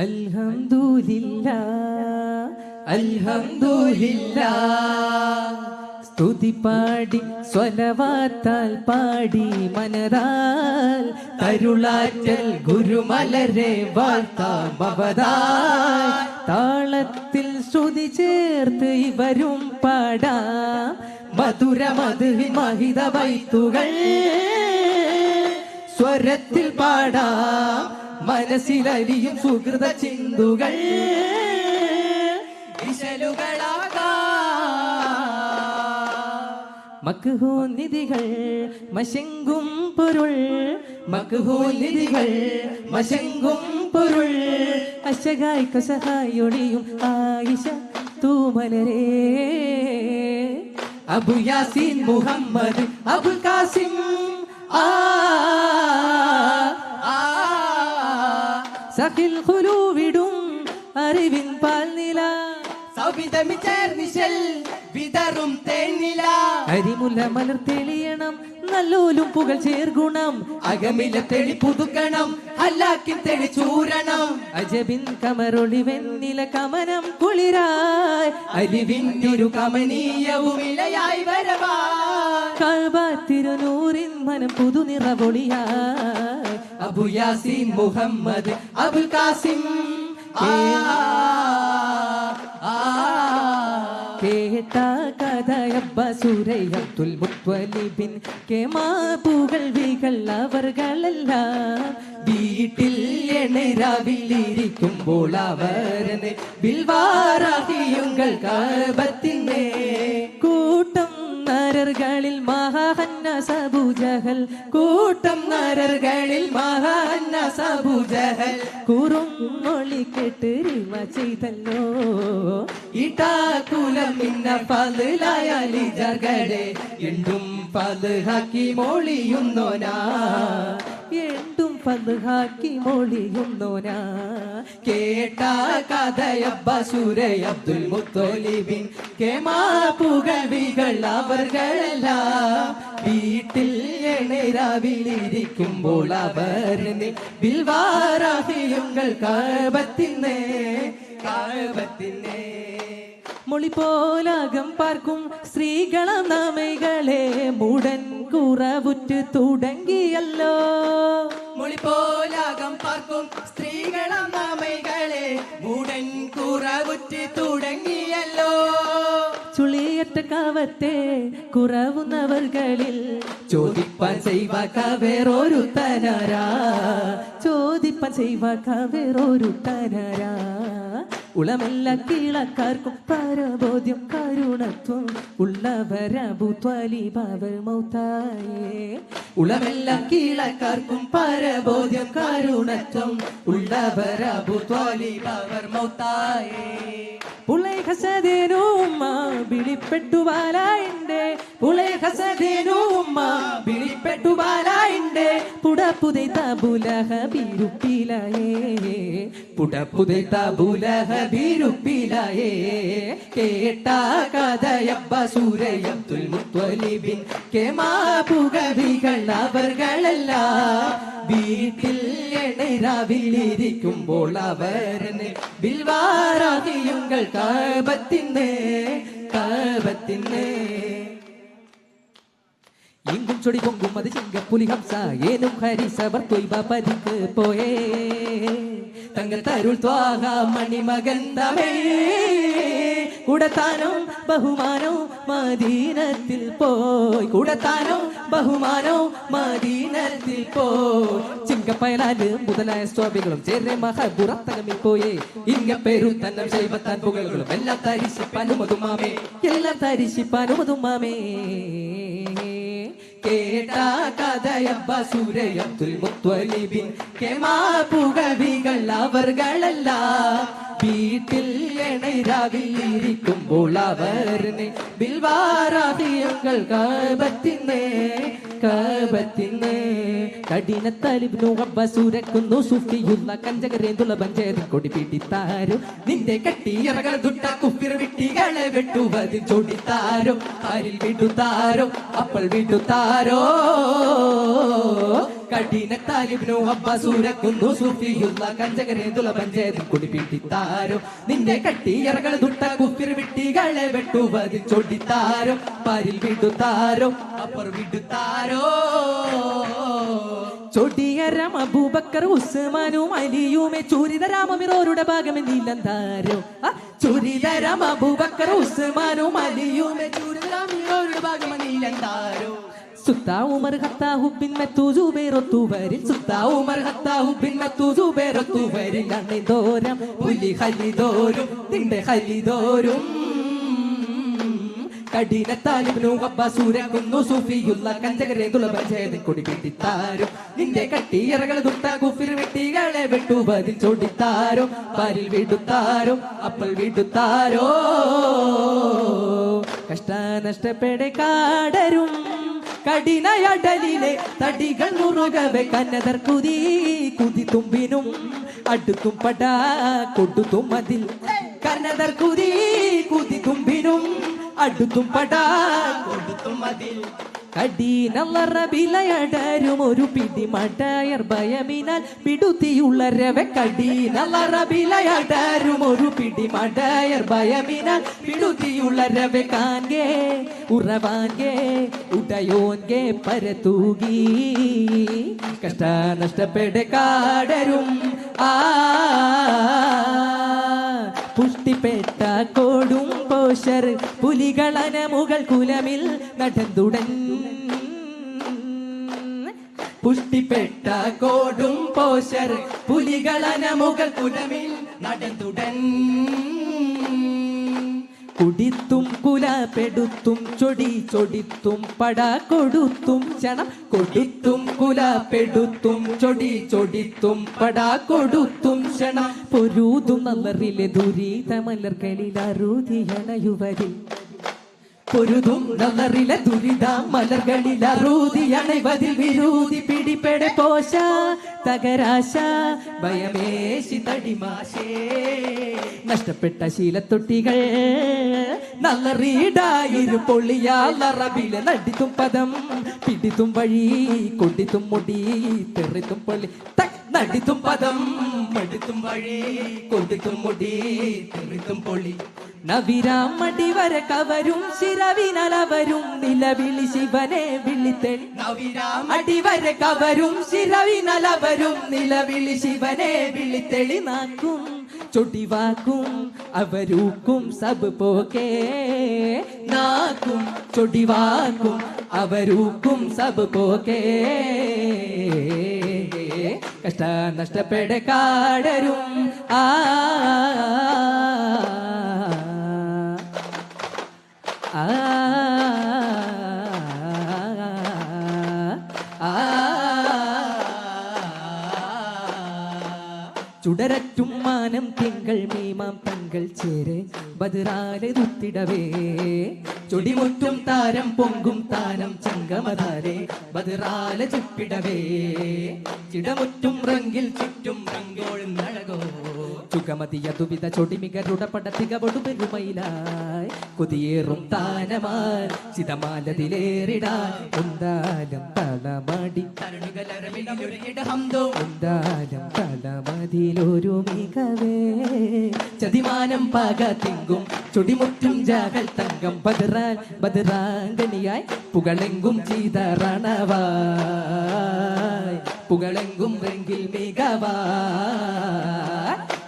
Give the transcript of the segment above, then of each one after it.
അൽഹംദുലില്ലാ സ്തുതി പാടി സ്വലവാത്താൽ പാടി മനരാൽ തരുളാറ്റൽ ഗുരുമലരെ വാഴ്ത്താം അവതാൽ താളത്തിൽ ശ്രുതി ചേർത്ത് ഇവരും പാടാ. മധുര മധുഹി മഹിത വൈത്തുകൾ സ്വരത്തിൽ പാടാം. മനസ്സിലരിയും സുഹൃത ചിന്തുകൾ. മക്കുഹോ നിധികൾ മശങ്കും പൊരുൾ. മക്കുഹോ നിധികൾ മശങ്കും പൊരുൾ. അശകായ് കസഹായൊടിയും ആയിഷ തൂമലരേ. അബു യാസീൻ മുഹമ്മദ് അബുൽ കാസിം ആ സഖിൽ ഖുലൂവിടും അറിവിൻ പാൽനില. സൗവിധമി ചേർന്നിശൽ വിതറും തേനില അരിമുല മലർ തെളിയണം നല്ലോലും പുകൾ ചേർഗുണം. അകമില തെളി പുതുക്കണം. ഹല്ലാക്കി തെളി ചൂരണം. അജബിൻ കമറൊളി വെണ്ണില കമനം കുളിരായ്. അരിവിന്നൊരു കമനീയവും ഇളയായി വരവാ കഅബ തിരുനൂറിൻ മനം പുതു നിറവൊളിയായ്. അബു യാസീൻ മുഹമ്മദ് അബുൽ കാസിം ആ, കേട്ട കഥയബ്ബസുരൈ അബ്ദുൽ മുത്വലിബിൻ കേമാപുകൾ വികൾ അവർകളെല്ലാം വീട്ടിൽ എണരാവിലിരിക്കുമ്പോൾ അവരനെ ബിൽവാറാഹിയുങ്ങൾ കാപത്തിന്മേ സബുജഹൽ കൂട്ടം നരകളിൽ മഹാന്ന സബുജഹൽ കുറും കേട്ട് റിമ ചെയ്തല്ലോ. ഇടാകുലം ഇന്ന പതിലായാലി ജഗടെ എണ്ടും പതുഹാക്കി മൊളിയുന്നോനാ എണ്ടും പതുഹാക്കി മൊളിയുന്നോനാ കേട്ട കഥയബ്ബസുരൈ അബ്ദുൽ മുത്തോലിബിൻ. കേമാപുകവികൾ അവർകളെല്ലാം വീട്ടിൽ എണരാവിലിരിക്കുമ്പോൾ അവർ ബിൽവാറാഹിയുങ്ങൾ കാപത്തിന്നേ കാപത്തിന്നേ മൊളി പാർക്കും സ്ത്രീകളാം നാമൈകളെ മുടൻ കുറവുറ്റ് തുടങ്ങിയല്ലോ. മൊളിപ്പോലാകം പാർക്കും സ്ത്രീകളാം നാമൈകളെ മൂടൻ കുറവുറ്റി തുടങ്ങിയല്ലോ. ചുളിയറ്റ കാവത്തെ കുറവുന്നവർകളിൽ ചോദിപ്പാൻ ചെയ്വാക്ക വേറൊരു തനരാ ചോദിപ്പാൻ ചെയ്വാക്ക വേറൊരു തനരാ ഉളമെല്ല കീളക്കാർക്കും പരബോധ്യം കരുണത്വം. ഉള്ളവരബു ത്വലിബാവൽ മൗത്തായേ. ഉളമെല്ലാം കീഴക്കാർക്കും പരബോധ്യം കരുണത്വം. ഉള്ളവരബു ഭവർ മൗത്തായേ. പുളൈ ഹസദേനുമ്മ വിളിപ്പെട്ടു ഹസദേനുമ്മ പുളൈ ഹസദേനുമ്മ വിളിപ്പെട്ടു ബാലായിണ്ട് പുടപ്പുതൈ തബുലഹ ബിരുപ്പിലയേ கேட்டா ബുലഹബിരുപ്പിലായേ കേട്ട കഥയബ്ബ கேமா புகவிகள் அவர்களெல்லாம் അവർകളെല്ലാം വീട്ടിൽ എണരാവിലിരിക്കുമ്പോൾ അവരനെ ബിൽവാറാതിയുങ്ങൾ കാപത്തിന്നേ കാപത്തിന്നേ ഇങ്കും ചൊടി പൊങ്കും അത് ചിങ്കപ്പുലി ഹംസ. ഏനും ഹരിസവർ തൊയ്ബ പരിക്ക് പോയേ. തങ്കത്തരുൾ ത്വാഹ മണിമകൻ കൂടത്താനോ ബഹുമാനോ മദീനത്തിൽ പോയി. കൂടത്താനോ ബഹുമാനോ മദീനത്തിൽ പോയി. ചിങ്കപ്പയലാൽ മുതലായ സ്വാമികളും ചേരെ മഹപുറത്തകമിൽ പോയേ. ഇങ്ങ പേരും തന്നെ ശൈവത്താൻ പുകളുകളും എല്ലാം തരിശിപ്പാനും അതുമാമേ എല്ലാം തരിശിപ്പാനും അതുമാമേ കേട്ട മുത്വലിബിൻ. കെമാപുകവികൾ അവർകളെല്ലാം. വീട്ടിൽ എണരാവിലിരിക്കുമ്പോൾ അവരിനെ ബിൽവാരാതിയങ്ങൾ കാപത്തിന്നേ കാപത്തിന്നേ കഠിനത്തലിബ്നു അബ്ബസൂരക്കുന്നു സുഫിയുള്ള കഞ്ചകരേന്തുള്ള പഞ്ചേരി കൊടി പിടിത്താരും. നിന്റെ കട്ടിയറകൾ ദുട്ട കുപ്പിർ വിട്ടികളെ വെട്ടുവതിൽ ചൊടിത്താരോ. ആരിൽ വിടുത്താരോ അപ്പോൾ വിടുത്താരോ? കഠിന താലിബിനു അബ്ബാസൂരക്കുന്നു സൂഫിയുള്ള കഞ്ചകരേതുള്ള കൊടി പിടിത്താരോ. നിന്റെ കട്ടിയറകൾ ദുട്ട വിട്ടികളെ വെട്ടുവതിൽ ചൊടിത്താരോ പരിൽ വിടുത്താരോ അപ്പർ വിടുത്താരോ. ചൊടിയരം അബൂബക്കർ ഉസ്മാനും അലിയുമേ ചൂരിതരാമമിറോരുടെ ഭാഗമെന്നില്ലെന്താരോ ചുരിതരം അബൂബക്കർ ഉസ്മാനും അലിയുമേ ചൂരിതരാമിറോരുടെ ഭാഗമണിയിലെന്താരോ സുത്താ ഉമർ ഹത്താഹു ബിൻ മത്തൂജുബേറൊത്തു വരിൽ സുത്താ ഉമർ ഹത്താഹു ബിൻ മത്തൂസു പേരത്തു വരില്ല ദോരം പുലി ഹലിതോരും. കഠിന താലിബിനു അബ്ബാസൂരക്കുന്നു സൂഫിയുള്ള കഞ്ചകരെ തുളഭജേതി കൊടി കെട്ടിത്താരും നിന്റെ കട്ടിയറകൾ തുട്ട കുഫിർ വെട്ടികളെ വെട്ടുപതിൽ ചൊടിത്താരോ. പാരിൽ വിടുത്താരോ അപ്പൽ വിടുത്താരോ? കഷ്ടനഷ്ടപ്പെടെ കാടരും. കഠിനയടലിലെ തടികൾ മുറുകവെ കന്നതർ കുതി കുതി തുമ്പിനും അടുത്തും പടാ കൊടുത്തും അതിൽ കന്നതർ കുതി അടുത്തും പടാ കൊടുത്തും അതിൽ കടീനല്ലറബിലയടരും ഒരു പിടി മടയർ ഭയമിനാൽ പിടുത്തിയുള്ള രവ കടീനല്ലറബിലയടരും ഒരു പിടി മടയർ ഭയമിനാൽ പിടുത്തിയുള്ള രവ കാൻകേ ഉറവാൻകേ ഉടയോൻകേ പരത്തൂകി. കഷ്ട നഷ്ടപ്പെടെ കാടരും ആ പുഷ്ടിപ്പെട്ട കോടും പോഷർ പുലികളന മുകൾ കുലമിൽ നടന്തുടൻ. പുഷ്ടിപ്പെട്ട കോടും പോശർ പുലികളന മുകൾ കുലമിൽ നടന്തുടൻ. കുടിത്തും കുല പെടുത്തും ചൊടി ചൊടിത്തും പട കൊടുത്തും ചണം കൊടുത്തും കുലപ്പെടുത്തും ചൊടി ചൊടിത്തും പട കൊടുത്തും ക്ഷണം പൊരുതും നല്ലറിലെ ദുരിത മലർക്കളിൽ അറുതിയണയുവരിൽ പൊരുതും നല്ലറിലെ ദുരിത മലർകളിൽ അറൂതി അണൈവതിൽ വിരൂതി പിടിപ്പെടെ പോശ തകരാശ ഭയമേശി തടിമാശേ. നഷ്ടപ്പെട്ട ശീലത്തൊട്ടികൾ നല്ലറിയിടായിരു പൊള്ളിയാലറബിലെ നടിത്തും പദം പിടിത്തും വഴി കൊണ്ടിത്തും മുടി തെറിത്തും പൊള്ളി തക് നടിത്തും പദം. മടിത്തും വഴി കൊണ്ടിത്തും മുടി തെറിത്തും പൊളി. നവിരാമടി വര കവരും ശിരവിനലവരും നിലവിളി ശിവനെ വിളിത്തെളി. നവിരാമടി വര കവരും ശിരവിനലവരും നിലവിളി ശിവനെ വിളിത്തെളി. നാക്കും ചൊടിവാക്കും അവരൂക്കും സബ് പോകേ. നാക്കും ചൊടിവാക്കും അവരൂക്കും സബ് പോകേ. കഷ്ട നഷ്ടപ്പെടെ കാടരും. ആ. ആ. ആ. ചുടരറ്റും മാനം തിങ്കൾ മീമാം തങ്കൾ ചേരെ. ബദിറാലെ തുത്തിടവേ ചൊടിമുറ്റും താരം പൊങ്കും താനം ചങ്കമതാരെ ബദറാല ചുപ്പിടവേ. ചിടമുറ്റും റങ്കിൽ ചുറ്റും റങ്കോൾ ചുകമതിയ ദുവിധ ചൊടിമികരുടെ പടത്തിക പെരുമയിലായി കൊതിയേറും താനമാൻ ചിതമാലതിലേറിടാൻ. ഉണ്ടാലും തളമടി. ഹംദോ ഉണ്ടാലും തളമതിലൊരു മികവേ. ചതിമാനം തിങ്കും ബദറാൻ ബദറാങ്കണിയായി പുകളെങ്കും ചീതറണവായ് പുകളെങ്കും വെങ്കിൽ മികവാ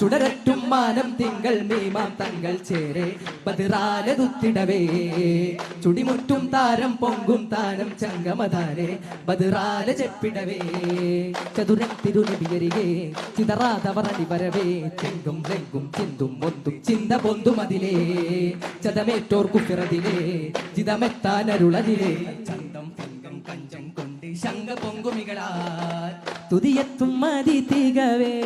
ചുടരറ്റും മാനം തിങ്കൾ മീമാം തങ്ങൾ ചേരെ. ബദിറാല തുത്തിടവേ ചുടിമുറ്റും താരം പൊങ്കും താനം ചങ്കമതാരെ ബദിറാല ചെപ്പിടവേ. ചതുരൻ തിരുനബിയരികെ. ചിതറാതവറടി വരവേ ചെങ്കും ലെങ്കും ചിന്തും ഒന്തും ചിന്ത പൊന്തും അതിലേ. ചതമേറ്റോർ പിറതിലേ. ചിതമെത്താനരുളതിലേ ചന്തം പൊങ്കം കഞ്ചം കൊണ്ട് ശങ്ക പൊങ്കുമികളാ തുതിയെത്തും മതി തികവേ.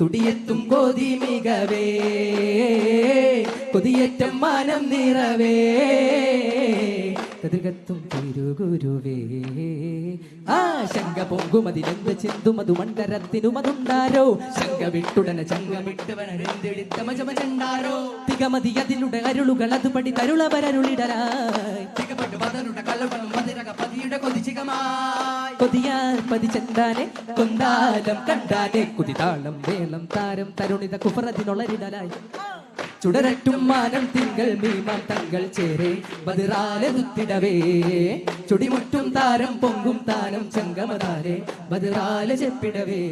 തുടിയെത്തും കോതി മികവേ. കൊതിയേറ്റം മാനം നിറവേ. കതിർകത്തും തിരുഗുരുവേ. ശങ്ക പോകുമതിലെന്ത് അതിലെന്ത് ചിന്തും അത് മണ്ടരത്തിനും അതുണ്ടാരോ ശങ്ക വിട്ടുടനെ ചങ്ക വിട്ടുവനെന്തെടുത്ത മജമചണ്ടാരോ തികമതി അതിലുടെ അരുളുകൾ അതുപടി തരുളവരരുളിടലായി. തികപ്പെട്ടു പതനുടെ കള്ളവണം മതിരക പതിയുടെ കൊതിച്ചികമായി കൊതിയാൽ പതിച്ചെന്താനെ കൊന്താലം കണ്ടാലെ കുതിതാളം വേളം താരം തരുണിത കുഫറതിനൊളരിടലായി ചുടരട്ടും മാനം തിങ്കൾ മീമാം തങ്ങൾ ചേരെ ബദിറാലുത്തിടവേ ചുടിമുട്ടും താരം പൊങ്കും താനം ചങ്കമതാരെ ബതിറാലെ ചെപ്പിടവേ.